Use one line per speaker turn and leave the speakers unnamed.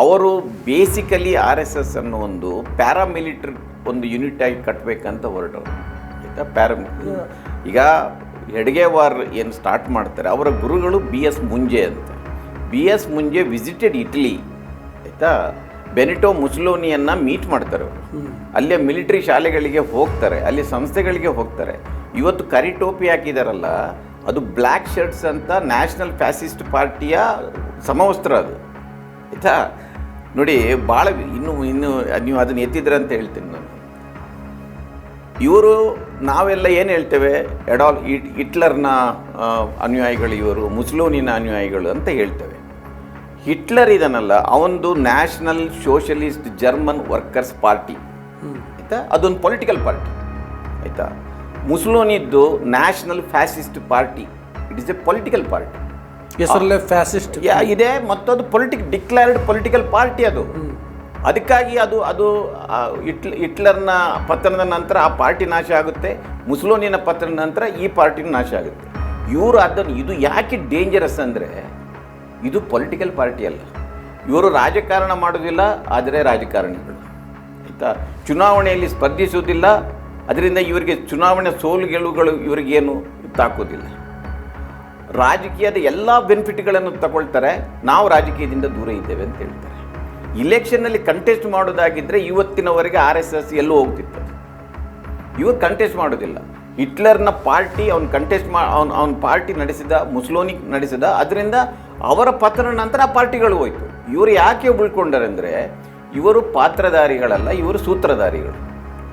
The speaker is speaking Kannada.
ಅವರು ಬೇಸಿಕಲಿ ಆರ್ ಎಸ್ ಎಸ್ ಅನ್ನೋ ಒಂದು ಪ್ಯಾರಾಮಿಲಿಟ್ರಿ ಒಂದು ಯೂನಿಟ್ ಆಗಿ ಕಟ್ಟಬೇಕಂತ ಹೊರಟರು ಆಯಿತಾ? ಪ್ಯಾರಾ ಈಗ ಹೆಡ್ಗೇವಾರ್ ಏನು ಸ್ಟಾರ್ಟ್ ಮಾಡ್ತಾರೆ? ಅವರ ಗುರುಗಳು ಬಿ ಎಸ್ ಮುಂಜೆ ಅಂತ. B S Moonje visited Italy ಆಯಿತಾ? ಬೆನಿಟೋ ಮುಸ್ಲೋನಿಯನ್ನು ಮೀಟ್ ಮಾಡ್ತಾರೆ ಅವರು. ಅಲ್ಲೇ ಮಿಲಿಟರಿ ಶಾಲೆಗಳಿಗೆ ಹೋಗ್ತಾರೆ. ಅಲ್ಲಿ ಸಂಸ್ಥೆಗಳಿಗೆ ಹೋಗ್ತಾರೆ. ಇವತ್ತು ಕರಿ ಟೋಪಿ ಹಾಕಿದಾರಲ್ಲ ಅದು ಬ್ಲ್ಯಾಕ್ ಶರ್ಟ್ಸ್ ಅಂತ ನ್ಯಾಷನಲ್ ಫ್ಯಾಸಿಸ್ಟ್ ಪಾರ್ಟಿಯ ಸಮವಸ್ತ್ರ ಅದು. ಆಯಿತಾ? ನೋಡಿ ಭಾಳ ಇನ್ನು ಇನ್ನು ನೀವು ಅದನ್ನು ಎತ್ತಿದ್ರೆ ಅಂತ ಹೇಳ್ತೀನಿ ನಾನು. ಇವರು, ನಾವೆಲ್ಲ ಏನು ಹೇಳ್ತೇವೆ? ಎಡಾಲ್ ಇಟ್ ಹಿಟ್ಲರ್ನ ಅನುಯಾಯಿಗಳು ಇವರು, ಮುಸ್ಲೋನಿನ ಅನುಯಾಯಿಗಳು ಅಂತ ಹೇಳ್ತೇವೆ. ಹಿಟ್ಲರ್ ಇದನ್ನಲ್ಲ ಅವನದು National Socialist German Workers Party. ಆಯಿತಾ? ಅದೊಂದು ಪೊಲಿಟಿಕಲ್ ಪಾರ್ಟಿ. ಆಯಿತಾ? ಮುಸ್ಲೋನಿದ್ದು National Fascist Party. It is a political party.
ಹೆಸರಲ್ಲೇ ಫ್ಯಾಸಿಸ್ಟ್
ಯಾ ಇದೆ ಮತ್ತದು ಪೊಲಿಟಿಕ್ ಡಿಕ್ಲೇರ್ಡ್ ಪೊಲಿಟಿಕಲ್ ಪಾರ್ಟಿ ಅದು. ಅದಕ್ಕಾಗಿ ಅದು ಅದು ಇಟ್ಲ್ ಹಿಟ್ಲ್ ಹಿಟ್ಲರ್ನ ಪತನದ ನಂತರ ಆ ಪಾರ್ಟಿ ನಾಶ ಆಗುತ್ತೆ ಮುಸ್ಲೋನಿನ ಪತನದ ನಂತರ ಈ ಪಾರ್ಟಿನ ನಾಶ ಆಗುತ್ತೆ. ಇವರು ಅದನ್ನು ಇದು ಯಾಕೆ ಡೇಂಜರಸ್ ಅಂದರೆ ಇದು ಪೊಲಿಟಿಕಲ್ ಪಾರ್ಟಿ ಅಲ್ಲ. ಇವರು ರಾಜಕಾರಣ ಮಾಡೋದಿಲ್ಲ ಆದರೆ ರಾಜಕಾರಣಿಗಳು. ಆಯಿತಾ? ಚುನಾವಣೆಯಲ್ಲಿ ಸ್ಪರ್ಧಿಸುವುದಿಲ್ಲ ಅದರಿಂದ ಇವರಿಗೆ ಚುನಾವಣೆ ಸೋಲು ಗೆಲುವುಗಳು ಇವರಿಗೇನು ತಾಕೋದಿಲ್ಲ. ರಾಜಕೀಯದ ಎಲ್ಲ ಬೆನಿಫಿಟ್ಗಳನ್ನು ತಗೊಳ್ತಾರೆ. ನಾವು ರಾಜಕೀಯದಿಂದ ದೂರ ಇದ್ದೇವೆ ಅಂತ ಹೇಳ್ತಾರೆ. ಇಲೆಕ್ಷನ್ನಲ್ಲಿ ಕಂಟೆಸ್ಟ್ ಮಾಡೋದಾಗಿದ್ದರೆ ಇವತ್ತಿನವರೆಗೆ ಆರ್ ಎಸ್ ಎಸ್ ಎಲ್ಲೂ ಹೋಗ್ತಿತ್ತು. ಇವರು ಕಂಟೆಸ್ಟ್ ಮಾಡೋದಿಲ್ಲ. ಹಿಟ್ಲರ್ನ ಪಾರ್ಟಿ ಅವ್ನು ಕಂಟೆಸ್ಟ್ ಮಾ, ಅವ್ನು, ಅವ್ನ ಪಾರ್ಟಿ ನಡೆಸಿದ ಮುಸ್ಲೋನಿಕ್ ನಡೆಸಿದ, ಅದರಿಂದ ಅವರ ಪತನ ನಂತರ ಆ ಪಾರ್ಟಿಗಳು ಹೋಯ್ತು. ಇವರು ಯಾಕೆ ಉಳ್ಕೊಂಡಾರೆ ಅಂದರೆ ಇವರು ಪಾತ್ರಧಾರಿಗಳಲ್ಲ, ಇವರು ಸೂತ್ರಧಾರಿಗಳು.